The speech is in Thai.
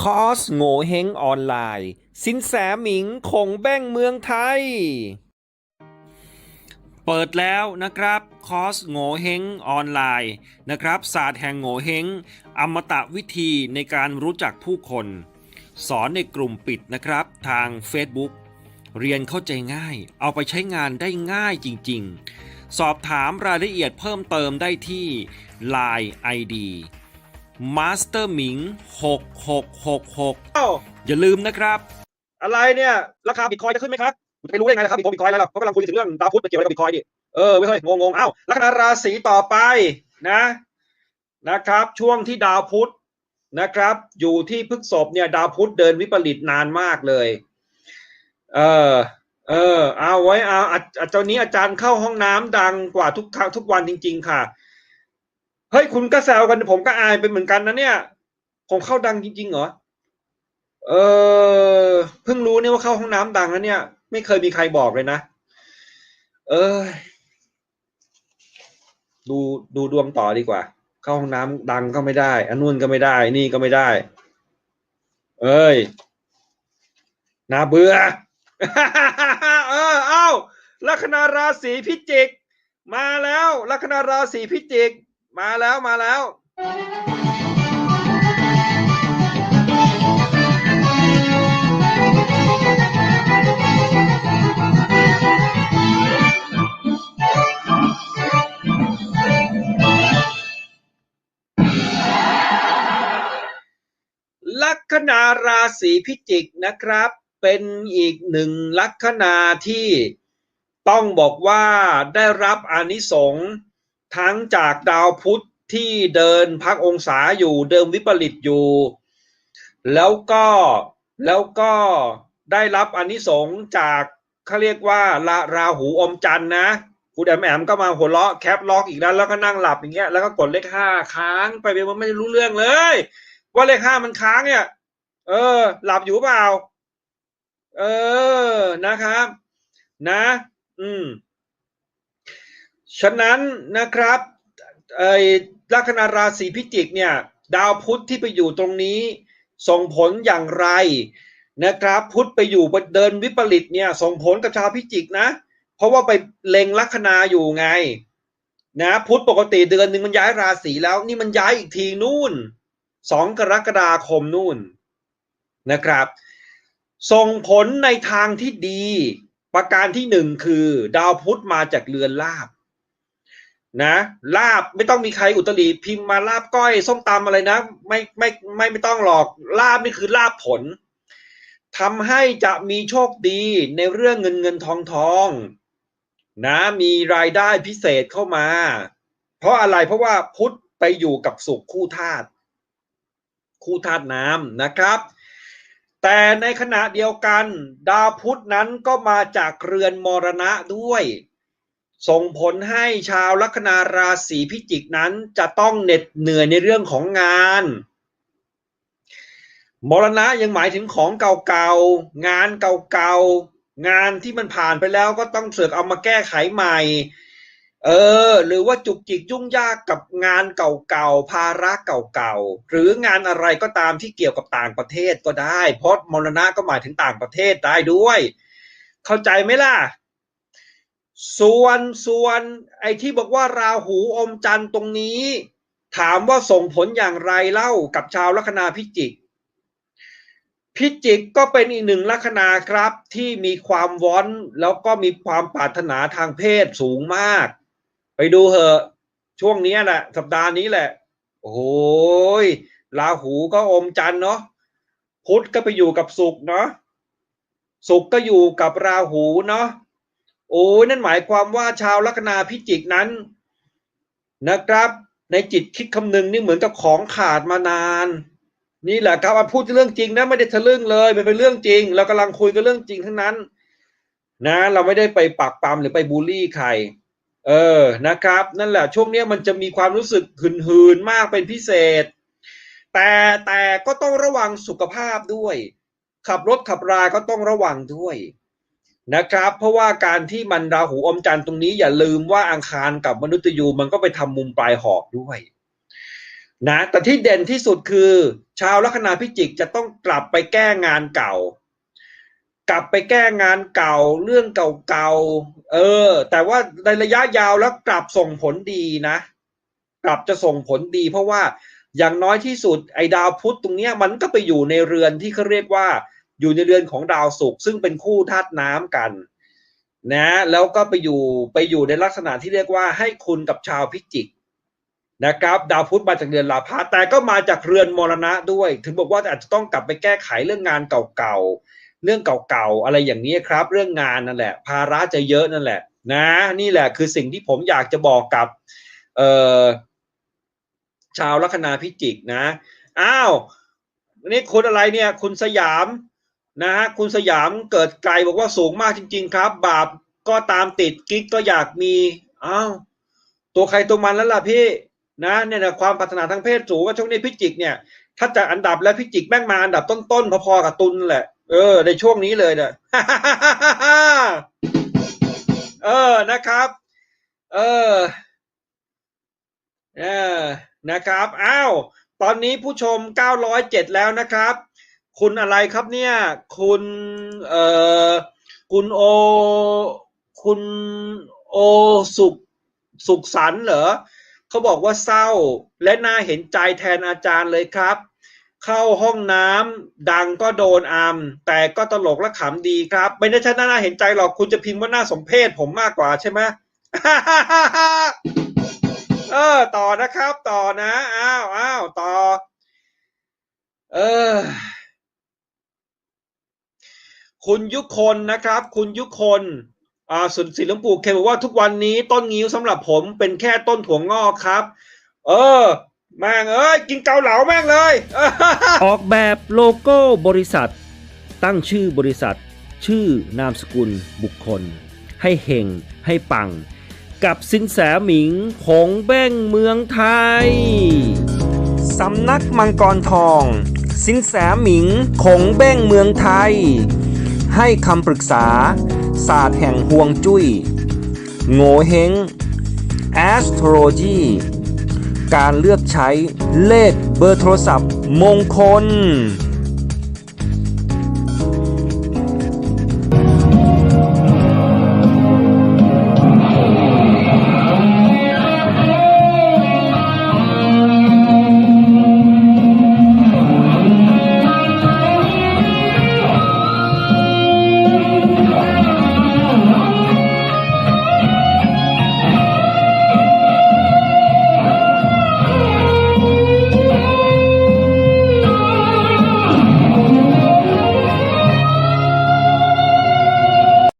คอร์สโง่เฮงออนไลน์ สินแสหมิงคงแบ้งเมืองไทย เปิดแล้วนะครับ คอร์สโง่เฮงออนไลน์นะครับ ศาสตร์แห่งโง่เฮงอมตะวิธีในการรู้จักผู้คน สอนในกลุ่มปิดนะครับทาง Facebook เรียนเข้าใจง่าย เอาไปใช้งานได้ง่ายจริง ๆ สอบถามรายละเอียดเพิ่มเติมได้ที่ Line ID Master หมิง6666 อ้าวอย่าลืมนะครับ อะไรเนี่ย ราคาบิตคอยจะขึ้นไหมครับจะไปรู้ได้ไงนะครับบิตคอยบิตคอยอะไรหรอเขากำลังคุยถึงเรื่องดาวพุธมันเกี่ยวอะไรกับบิตคอยดิเออไม่เคยงงงๆเอ้าลัคนาราศีต่อไปนะนะครับ ช่วงที่ดาวพุธนะครับ อยู่ที่พฤษภเนี่ยดาวพุธเดินวิปริตนานมากเลย เออเออเอาไว้เอาอาอาจารย์นี้อาจารย์เข้าห้องน้ำดังกว่าทุกครั้งทุกวันจริง ๆ ค่ะ เฮ้ยคุณก็แซวกันผมก็อายเป็นเหมือนกันนะเนี่ย ผมเข้าดังจริงๆเหรอเออเพิ่งรู้เนี่ยว่าเข้าห้องน้ำดังแล้วเนี่ย ไม่เคยมีใครบอกเลยนะเออ ดูดูดวงต่อดีกว่า เข้าห้องน้ำดังก็ไม่ได้อันนู่นก็ไม่ได้ นี่ก็ไม่ได้ เอ้ยน่าเบื่อเออ เอ้าลัคนาราศีพิจิก มาแล้วลัคนาราศีพิจิก มาแล้วมาแล้ว ลัคนาราศีพิจิกนะครับ เป็นอีกหนึ่งลัคนาที่ต้องบอกว่าได้รับอานิสงส์ ทั้งจากดาวพุธที่เดินพักองศาอยู่เดิมวิปริตอยู่ แล้วก็แล้วก็ได้รับอานิสงส์จากเขาเรียกว่าราราหูอมจันทร์นะคุณแอมแอมก็มาหัวเราะแคปล็อกอีกแล้วแล้วก็นั่งหลับอย่างเงี้ยแล้วก็กดเลขห้าค้างไปไปมันไม่รู้เรื่องเลย ว่าเลขห้ามันค้างเนี่ย เออ หลับอยู่เปล่า เออนะครับ นะ อืม ฉะนั้นนะครับไอ้ลัคนาราศีพิจิกเนี่ยดาวพุธที่ไปอยู่ตรงนี้ ส่งผลอย่างไรนะครับ พุธไปอยู่เดินวิปริตเนี่ยส่งผลกับชาวพิจิกนะ เพราะว่าไปเล็งลัคนาอยู่ไง นะพุธปกติเดือนหนึ่งมันย้ายราศีแล้ว นี่มันย้ายอีกทีนู่นสองกรกฎาคมนู่นนะครับ ส่งผลในทางที่ดี ประการที่หนึ่งคือ ดาวพุธมาจากเรือนลาบ นะลาบไม่ต้องมีใครอุตริพิมพ์มาลาบก้อยส้มตำอะไรนะ ไม่ไม่ไม่ไม่ต้องหรอกลาบนี่คือลาบผลทำให้จะมีโชคดีในเรื่องเงินเงินทองทองนะมีรายได้พิเศษเข้ามา เพราะอะไรเพราะว่าพุธไปอยู่กับสุขคู่ธาตุคู่ธาตุน้ำนะครับ แต่ในขณะเดียวกัน ดาวพุธนั้นก็มาจากเรือนมรณะด้วย ส่งผลให้ชาวลัคนาราศีพิจิกนั้นจะต้องเหน็ดเหนื่อยในเรื่องของงานมรณะยังหมายถึงของเก่าๆ งานเก่าๆ งานที่มันผ่านไปแล้วก็ต้องเสือกเอามาแก้ไขใหม่ เออ หรือว่าจุกจิกยุ่งยากกับงานเก่าๆ ภาระเก่าๆ หรืองานอะไรก็ตามที่เกี่ยวกับต่างประเทศก็ได้ เพราะมรณะก็หมายถึงต่างประเทศได้ด้วย เข้าใจไหมล่ะ ส่วนส่วนไอ้ที่บอกว่าราหูอมจันทร์ตรงนี้ ถามว่าส่งผลอย่างไรเล่ากับชาวลัคนาพิจิก พิจิกก็เป็นอีกหนึ่งลัคนาครับที่มีความว้อนแล้วก็มีความปรารถนาทางเพศสูงมาก ไปดูเหอะช่วงนี้แหละ สัปดาห์นี้แหละ โอ้ยราหูก็อมจันทร์เนาะพุธก็ไปอยู่กับศุกเนาะศุกก็อยู่กับราหูเนาะ โอ้ยนั่นหมายความว่าชาวลัคนาพิจิกนั้นนะครับ ในจิตคิดคำนึงนี่เหมือนกับของขาดมานาน นี่แหละครับพูดเรื่องจริงนะไม่ได้ทะลึ่งเลยมันเป็นเรื่องจริง เรากำลังคุยกันเรื่องจริงทั้งนั้น นะ เราไม่ได้ไปปักปั๊มหรือไปบูลลี่ใครเออ นะครับ นั่นแหละช่วงนี้มันจะมีความรู้สึกหืนๆมากเป็นพิเศษ แต่แต่ก็ต้องระวังสุขภาพด้วย ขับรถขับราก็ต้องระวังด้วย นะครับ เพราะว่าการที่มันราหูอมจันทร์ตรงนี้อย่าลืมว่าอังคารกับมนุษย์ยูมันก็ไปทำมุมปลายหอกด้วยนะแต่ที่เด่นที่สุดคือ ชาวลัคนาพิจิกจะต้องกลับไปแก้งานเก่า กลับไปแก้งานเก่าเรื่องเก่าๆเออ แต่ว่าในระยะยาวแล้วกลับส่งผลดีนะ กลับจะส่งผลดี เพราะว่าอย่างน้อยที่สุดไอ้ดาวพุธตรงเนี้ยมันก็ไปอยู่ในเรือนที่เขาเรียกว่า อยู่ในเรือนของดาวศุกร์ซึ่งเป็นคู่ธาตุน้ำกัน นะแล้วก็ไปอยู่ไปอยู่ในลักษณะที่เรียกว่าให้คุณกับชาวพิจิกนะครับดาวพุธมาจากเรือนลาภะแต่ก็มาจากเรือนมรณะด้วย ถึงบอกว่าอาจจะต้องกลับไปแก้ไขเรื่องงานเก่าๆเรื่องเก่าๆอะไรอย่างนี้ครับ เรื่องงานนั่นแหละ ภาระจะเยอะนั่นแหละ นะ นี่แหละคือสิ่งที่ผมอยากจะบอกกับเอ่อชาวลัคนาพิจิกนะอ้าวนี่คุณอะไรเนี่ย คุณสยาม นะฮะคุณสยามเกิดไกลบอกว่าสูงมากจริง ๆ ครับ บาปก็ตามติดกิ๊กก็อยากมีอ้าวตัวใครตัวมันแล้วล่ะพี่นะเนี่ยนะความปรารถนาทางเพศสูงว่าช่วงนี้พิจิกเนี่ย ถ้าจะอันดับแล้วพิจิกแม่งมาอันดับต้นๆพอๆกับตุลแหละ เออ ในช่วงนี้เลยเนี่ยเออนะครับ เออเออนะครับ อ้าว ตอนนี้ผู้ชม 907 แล้วนะครับ คุณอะไรครับเนี่ย คุณเอ่อคุณโอ คุณโอสุขสุขสันเหรอเขาบอกว่าเศร้าและน่าเห็นใจแทนอาจารย์เลยครับ เข้าห้องน้ำดังก็โดนอามแต่ก็ตลกและขำดีครับ ไม่ได้ใช่น่าเห็นใจหรอกคุณจะพิมพ์ว่าน่าสมเพชผมมากกว่าใช่ไหมเออต่อนะครับ ต่อนะอ้าวอ้าวต่อ เออ คุณยุคนนะครับ คุณยุคนอ่าสุนทรีหลวงปู่เคบอกว่าทุกวันนี้ต้นงิ้วสำหรับผมเป็นแค่ต้นถั่วงอกครับ เออแม่งเอ้ยกินเกาเหลาแม่งเลย ออกแบบโลโก้บริษัท ตั้งชื่อบริษัท ชื่อนามสกุลบุคคล ให้เฮงให้ปัง กับสินแสหมิงคงเบ้งเมืองไทย สำนักมังกรทอง สินแสหมิงคงเบ้งเมืองไทย ให้คำปรึกษา ศาสตร์แห่งห่วงจุย้ย โงเฮง astrology การเลือกใช้เลขเบอร์โทรศัพท์มงคล